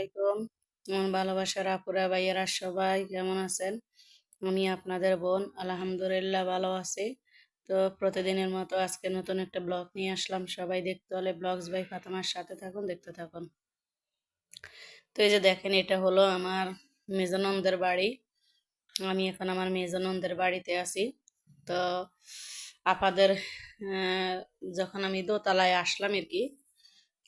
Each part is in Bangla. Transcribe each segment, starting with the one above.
আলাইকুম। আমার ভালোবাসার আপুরা, ভাইয়েরা, সবাই কেমন আছেন? আমি আপনাদের বোন, আলহামদুলিল্লাহ ভালো আছি। তো প্রতিদিনের মতো আজকে নতুন একটা ব্লগ নিয়ে আসলাম। সবাই দেখতে হলে ব্লগস বাই ফাতেমার সাথে থাকুন, দেখতে থাকুন। তো এই যে দেখেন, এটা হলো আমার মেজনন্দের বাড়ি। আমি এখন আমার মেজনন্দের বাড়িতে আছি। তো আপাদের যখন আমি দোতলায় আসলাম আর কি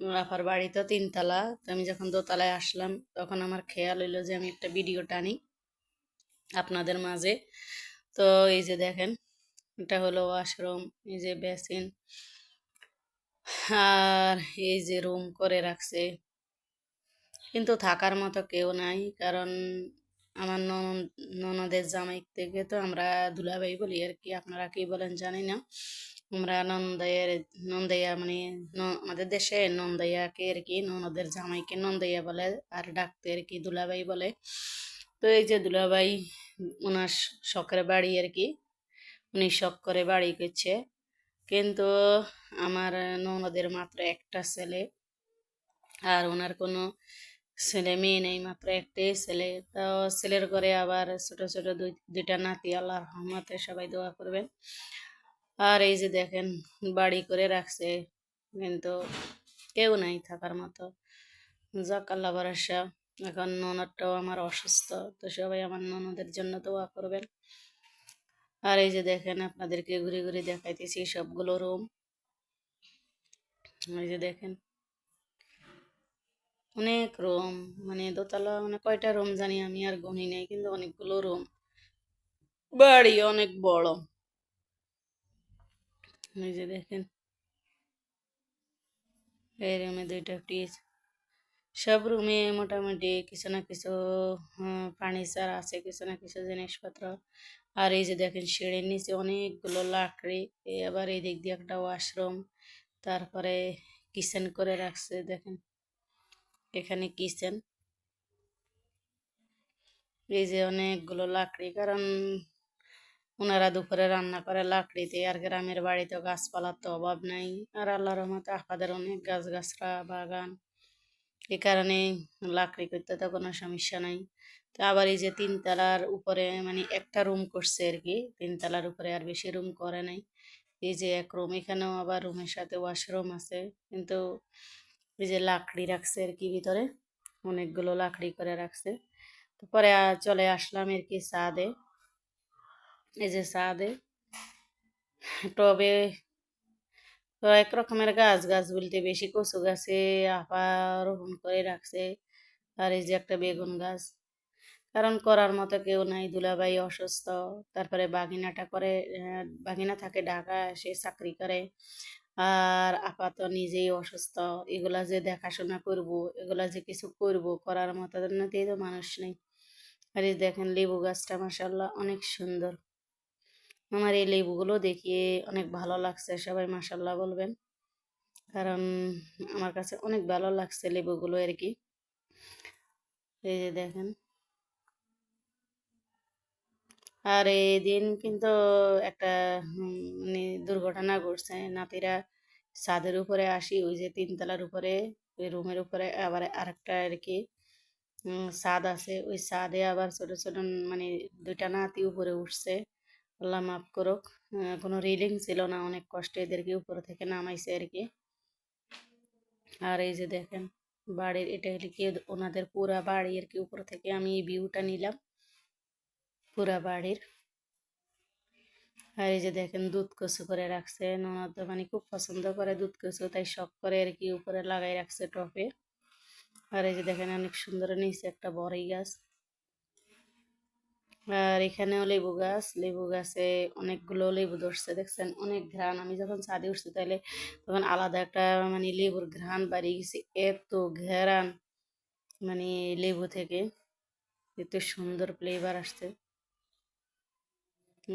আপার বাড়ি তো তিনতলা। তো আমি যখন দোতলায় আসলাম, তখন আমার খেয়াল হইল যে আমি একটা ভিডিও টানি আপনাদের মাঝে। তো এই যে দেখেন, এটা হলো ওয়াশরুম এই যে বেসিন আর এই যে রুম করে রাখছে। কিন্তু থাকার মতো কেউ নাই, কারণ আমার ননদ, ননদের জামাই থেকে তো আমরা দুলাভাই বলি, আর কি আপনারা কি বলেন জানি না। আমরা নন্দাইয়ের, নন্দাইয়া মানে আমাদের দেশে নন্দাইয়াকে আর কি, ননদের জামাইকে নন্দাইয়া বলে আর ডাকতে আর কি দুলাভাই বলে। তো এই যে দুলাভাই ওনার শখের বাড়ি আর কি, উনি শখ করে বাড়ি করছে। কিন্তু আমার ননদের মাত্র একটা ছেলে আর ওনার কোনো ছেলে মেয়ে নেই, মাত্র একটাই ছেলে। তো ছেলের ঘরে আবার ছোট ছোট দুই, দুইটা নাতি আল্লাহর রহমতে সবাই দোয়া করবেন। আর এই যে দেখেন, বাড়ি করে রাখছে। কিন্তু কেউ নাই থাকার মতো। যাক, আল্লাহ ভরসা। এখন ননদটাও আমার অসুস্থ, তো সবাই আমার ননদের জন্য দোয়া করবেন। আর এই যে দেখেন, আপনাদেরকে ঘুরে ঘুরে দেখাইতেছি সবগুলো রুম। এই যে দেখেন, অনেক রুম। মানে দোতলা মানে কয়টা রুম জানি আমি আর গণি নেই, কিন্তু অনেকগুলো রুম। বাড়ি অনেক বড়। এই যে দেখেন। এই রুমে দুইটা ফ্রিজ সব রুমে মোটামুটি কিছু না কিছু ফার্নিচার আছে, কিছু না কিছু জিনিসপত্র। আর এই যে দেখেন সিঁড়ির নিচে অনেকগুলো লাকড়ি আবার এই দিয়ে একটা ওয়াশরুম তারপরে কিচেন করে রাখছে, দেখেন। এখানে কিচেন এই যে অনেকগুলো লাকড়ি, কারণ ওনারা দুপুরে রান্না করে লাকড়িতে আর গ্রামের বাড়িতে গাছপালার তো অভাব নাই। আর আল্লাহর রহমতে আপাদের অনেক গাছ গাছরা বাগান। এ কারণে লাকড়ি করতে তো কোনো সমস্যা নাই। তো আবার এই যে তিনতলার উপরে মানে একটা রুম করছে আর কি, তিনতলার উপরে আর বেশি রুম করে নাই। এই যে এক রুম এখানেও আবার রুমের সাথে ওয়াশরুম আছে। কিন্তু এই যে লাকড়ি রাখছে আর কি ভিতরে, অনেকগুলো লাকড়ি করে রাখছে। তো পরে আ- চলে আসলাম আর কি ছাদে এই যে ছাদে। টবে কয়েক রকমের গাছ গাছ বলতে বেশি কচু গাছে আপা রোপণ করে রাখছে। আর এই যে একটা বেগুন গাছ। কারণ করার মতো কেউ নাই, দুলাভাই অসুস্থ। তারপরে বাগিনাটা করে বাগিনা থাকে ঢাকা, সে চাকরি করে। আর আপাত নিজেই অসুস্থ। এগুলা যে দেখাশোনা করব, এগুলা যে কিছু করব, করার মতো তো মানুষ নেই। আর এই দেখেন লেবু গাছটা মাসাল্লাহ অনেক সুন্দর। আমার এই লেবুগুলো দেখিয়ে অনেক ভালো লাগছে, সবাই মাসাল্লাহ বলবেন। কারণ আমার কাছে অনেক ভালো লাগছে লেবুগুলো আর কি। এই যে দেখেন। আর এই দিন কিন্তু একটা মানে দুর্ঘটনা ঘটছে। নাতিরা ছাদের উপরে আসি, ওই যে তিনতলার উপরে, ওই রুমের উপরে, আবার আরেকটা আর কি ছাদ আছে। ওই ছাদে আবার ছোট ছোট মানে দুইটা নাতি উপরে উঠছে। আল্লাহ মাফ করুক। কোনো রিলিং ছিল না, অনেক কষ্টে এদেরকে উপরে থেকে নামাইছে আর কি। আর এই যে দেখেন, বাড়ির, এটা কি, ওনাদের পুরা বাড়ি আর কি উপর থেকে আমি এই ভিউটা নিলাম। পুরা বাড়ির। আর এই যে দেখেন, দুধ কচু করে রাখছে ননদ মানে খুব পছন্দ করে দুধ কচু, তাই শখ করে আর কি উপরে লাগাই রাখছে টপে আর এই যে দেখেন, অনেক সুন্দর নিচে একটা বড়ই গাছ। আর এখানেও লেবু গাছ। লেবু গাছে অনেকগুলো লেবু ধরছে, দেখছেন? অনেক ঘ্রাণ। আমি যখন ছাদে উঠছি তাহলে তখন আলাদা একটা মানে লেবুর ঘ্রাণ বাড়িয়ে গেছে। এত ঘেরান মানে লেবু থেকে। এত সুন্দর ফ্লেভার আসছে।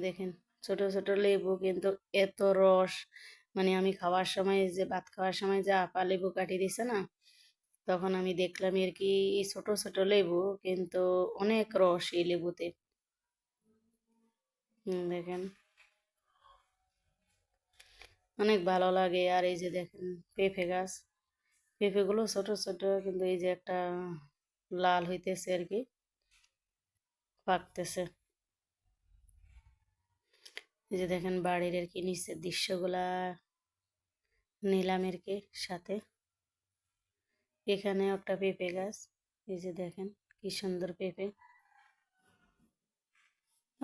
দেখেন, ছোট ছোট লেবু কিন্তু এত রস। মানে আমি খাওয়ার সময় যে, ভাত খাওয়ার সময় যে, আপা লেবু কাটি দিছে না, তখন আমি দেখলাম আর কি ছোট ছোট লেবু কিন্তু অনেক রস এই লেবুতে। দেখেন। অনেক ভালো লাগে। আর এই যে দেখেন, পেঁপে গাছ। পেঁপেগুলো ছোট ছোট, কিন্তু এই যে একটা লাল হইতেছে আর কি, পাকতেছে। এই যে দেখেন, বাড়ির আর কি নিচের দৃশ্যগুলা নিলাম আর কি সাথে। এখানে একটা পেঁপে গাছ। এই যে দেখেন, কি সুন্দর পেঁপে।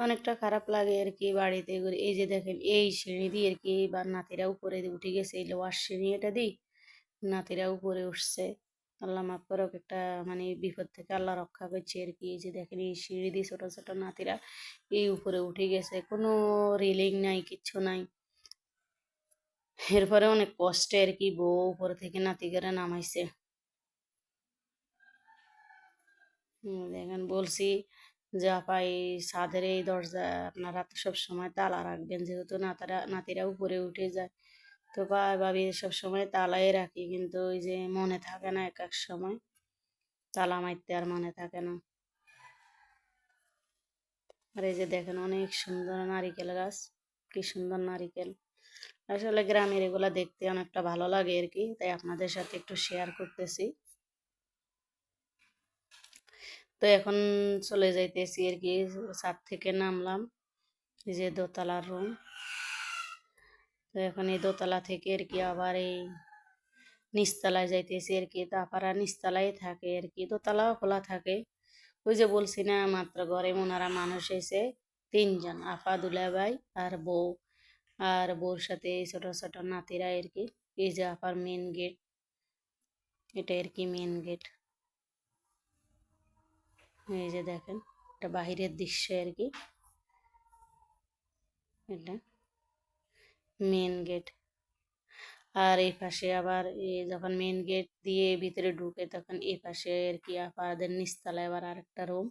অনেকটা খারাপ লাগে আর কি বাড়িতে এই যে দেখেন, এই সিঁড়ি দিয়ে আর কি বা নাতিরা উপরে উঠে গেছে, এই লোয়ার সিঁড়ি এটা দিই, নাতিরা উপরে উঠছে। আল্লাহ মাফ করুক, একটা মানে বিপদ থেকে আল্লাহ রক্ষা করছে আর কি এই যে দেখেন, এই সিঁড়ি দিয়ে ছোটো ছোটো নাতিরা এই উপরে উঠে গেছে। কোনো রেলিং নাই, কিচ্ছু নাই। এরপরে অনেক কষ্টে আর কি বউ উপরে থেকে নাতি করে নামাইছে দেখেন বলছি যে, আপা, এই ছাদের এই দরজা আপনারা তো সবসময় তালা রাখবেন, যেহেতু নাতারা, নাতিরা উপরে উঠে যায়। তো বা, ভাবি সব সময় তালাই রাখি, কিন্তু ওই যে মনে থাকে না এক এক সময়। তালা মারতে আর মনে থাকে না। আর এই যে দেখেন, অনেক সুন্দর নারিকেল গাছ। কি সুন্দর নারিকেল। আসলে গ্রামের এগুলা দেখতে অনেকটা ভালো লাগে আর কি তাই আপনাদের সাথে একটু শেয়ার করতেছি। তো এখন চলে যাইতেছি আর কি, ছাদ থেকে নামলাম, এই যে দোতলার রুম তো এখন এই দোতলা থেকে আর কি আবার এই নিচতলায় যাইতেছি আর কি তারপরা নিচতলায় থাকে আর কি, দোতলাও খোলা থাকে। ওই যে বলছি না, মাত্র ঘরে মোনারা মানুষ এসে তিনজন আফা দুলাভাই আর বউ। আর বউর সাথে এই ছোট ছোট নাতিরা আর কি, এই যে আপার মেন গেট এটা আর কি মেন গেট এই যে দেখেন, এটা বাহিরের দৃশ্য আর কি। এটা মেন গেট আর এই পাশে আবার যখন মেন গেট দিয়ে ভিতরে ঢুকে তখন এই পাশে আর কি আপাদের নিচতলায় আবার আরেকটা রুম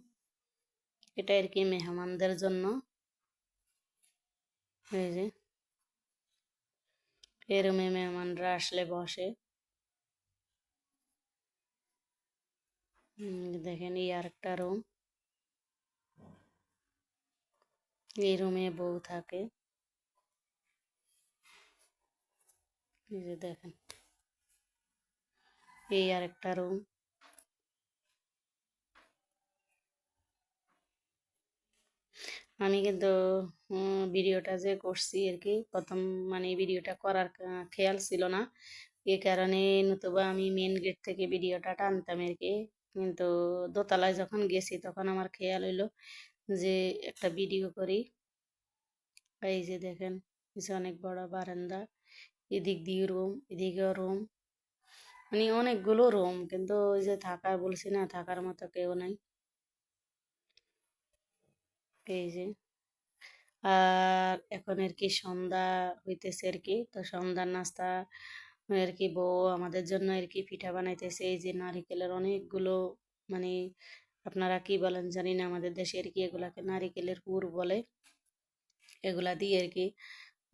এটা আর কি মেহমানদের জন্য। এই যে, এই রুমে মেহমানরা আসলে বসে। দেখেন এই আরেকটা রুম এই রুমে বউ থাকে। যে দেখেন। এই আরেকটা রুম আমি কিন্তু ভিডিওটা যে করছি আর কি, প্রথম মানে ভিডিওটা করার খেয়াল ছিল না। এই কারণে নতুবা আমি মেন গেট থেকে ভিডিওটা টানতাম আর কি। কিন্তু দোতলায় যখন গেছি তখন আমার খেয়াল হইল যে একটা ভিডিও করি। এই যে দেখেন, নিচে অনেক বড় বারান্দা, এদিক দিয়ে রুম, এদিকেও রুম। মানে অনেকগুলো রুম, কিন্তু ওই যে থাকার বলছি না, থাকার মতো কেউ নাই। এই যে। আর এখন আর কি সন্ধ্যা হইতেছে আর কি, তো সন্ধ্যার নাস্তা আর কি বউ আমাদের জন্য আর কি পিঠা বানাইতেছে। এই যে নারিকেলের অনেকগুলো মানে আপনারা কি বলেন জানি না, আমাদের দেশে আর কি এগুলাকে নারিকেলের পুর বলে। এগুলা দিয়ে আর কি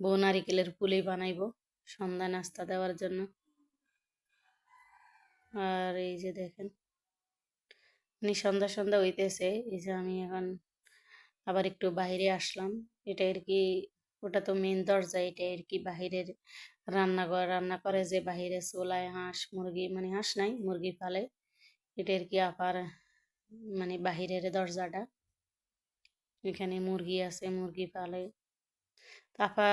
বউ নারিকেলের পুলি বানাইবো সন্ধ্যা নাস্তা দেওয়ার জন্য। আর এই যে দেখেন মানে সন্ধ্যা সন্ধ্যা হইতেছে, এই যে আমি এখন আবার একটু বাইরে আসলাম। এটা আর কি ওটা তো মেন দরজা, এটা আর কি বাহিরের রান্নাঘর রান্না করে যে বাহিরে চোলায় হাঁস, মুরগি মানে হাঁস নাই, মুরগি পালে। এটা আর কি আপার মানে বাহিরের দরজাটা। এখানে মুরগি আছে, মুরগি পালে। আপা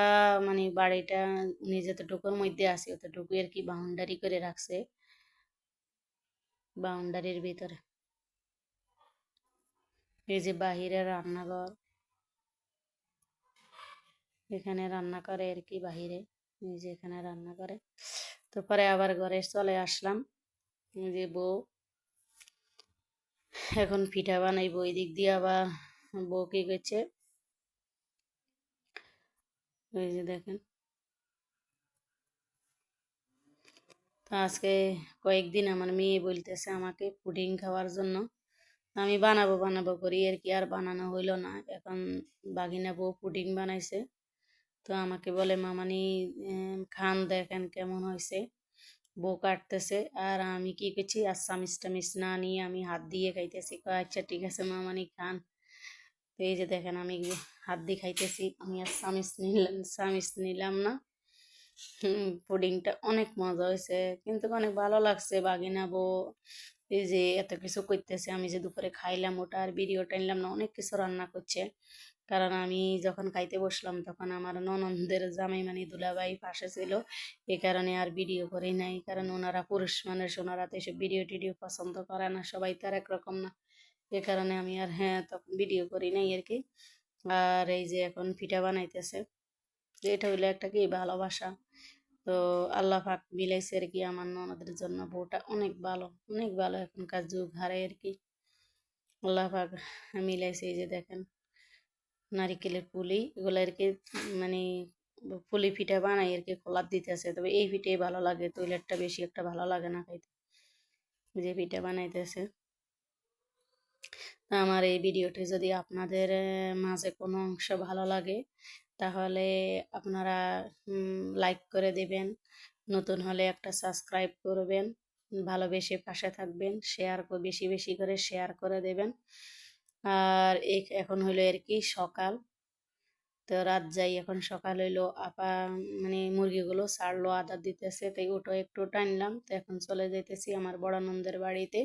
মানে বাড়িটা উনি যতটুকুর মধ্যে আছে অতটুকু আর কি বাউন্ডারি করে রাখছে। বাউন্ডারির ভিতরে। এই যে বাহিরে রান্নাঘর। এখানে রান্না করে আর কি বাহিরে। যে এখানে রান্না করে। তো পরে আবার ঘরে চলে আসলাম। যে বউ। এখন পিঠা বানাইবো এই দিক দিয়ে আবার বউ কি করছে? এই যে দেখেন। তো আজকে কয়েকদিন আমার মেয়ে বলতেছে আমাকে পুডিং খাওয়ার জন্য। আমি বানাবো বানাবো করি। আর কি আর বানানো হইল না। এখন বাগিনা বউ পুডিং বানাইছে। তো আমাকে বলে, মামানি খান দেখেন কেমন হয়েছে বউ কাটতেছে। আর আমি কি করছি? আর চামিচ টামিচ না নিয়ে আমি হাত দিয়ে খাইতেছি। আচ্ছা ঠিক আছে মামানি, খান। এই যে দেখেন, আমি হাত দিয়ে খাইতেছি। আমি আর চামিচ নিলাম চামিচ নিলাম না। পুডিংটা অনেক মজা হয়েছে কিন্তু অনেক ভালো লাগছে বাগিনা বউ। এই যে এত কিছু করতেছে। আমি যে দুপুরে খাইলাম ওটা আর ভিডিও টাইনলাম না, অনেক কিছু রান্না করছে। কারণ আমি যখন খাইতে বসলাম তখন আমার ননদের জামাই মানে দুলাভাই পাশে ছিল। এ কারণে আর ভিডিও করি নাই। কারণ ওনারা পুরুষ মানুষ, ওনারা তো এসব ভিডিও টিডিও পছন্দ করে না, সবাই তো আর একরকম না। এ কারণে আমি আর হ্যাঁ তখন ভিডিও করি নাই আর কি। আর এই যে এখন পিঠা বানাইতেছে এটা হইল একটা কি ভালোবাসা। তো আল্লাহ পাক মিলাইছে আর কি আমার ননদের জন্য বউটা অনেক ভালো অনেক ভালো এখনকার যুগ হারে আর কি। আল্লাহ পাক মিলাইছে এই যে দেখেন। নারিকেলের পুলি এগুলো আর কি মানে পুলি পিঠা বানাই আর কি, খোলার দিতেছে। তবে এই পিঠাই ভালো লাগে তৈলেরটা বেশি একটা ভালো লাগে না খাইতে, যে পিঠা বানাইতেছে। আমার এই ভিডিওটি যদি আপনাদের মাঝে কোনো অংশ ভালো লাগে, তাহলে আপনারা লাইক করে দেবেন, নতুন হলে একটা সাবস্ক্রাইব করবেন, ভালোবেসে পাশে থাকবেন, শেয়ার বেশি বেশি করে শেয়ার করে দেবেন। আর এখন হলো আর কি সকাল। তো রাত যাই এখন সকাল হইল, আপা মানে মুরগিগুলো ছাড়লো আদার দিতেছে, তাই ওটা একটু টানলাম। তো এখন চলে যাইতেছি আমার বড়ানন্দের বাড়িতে।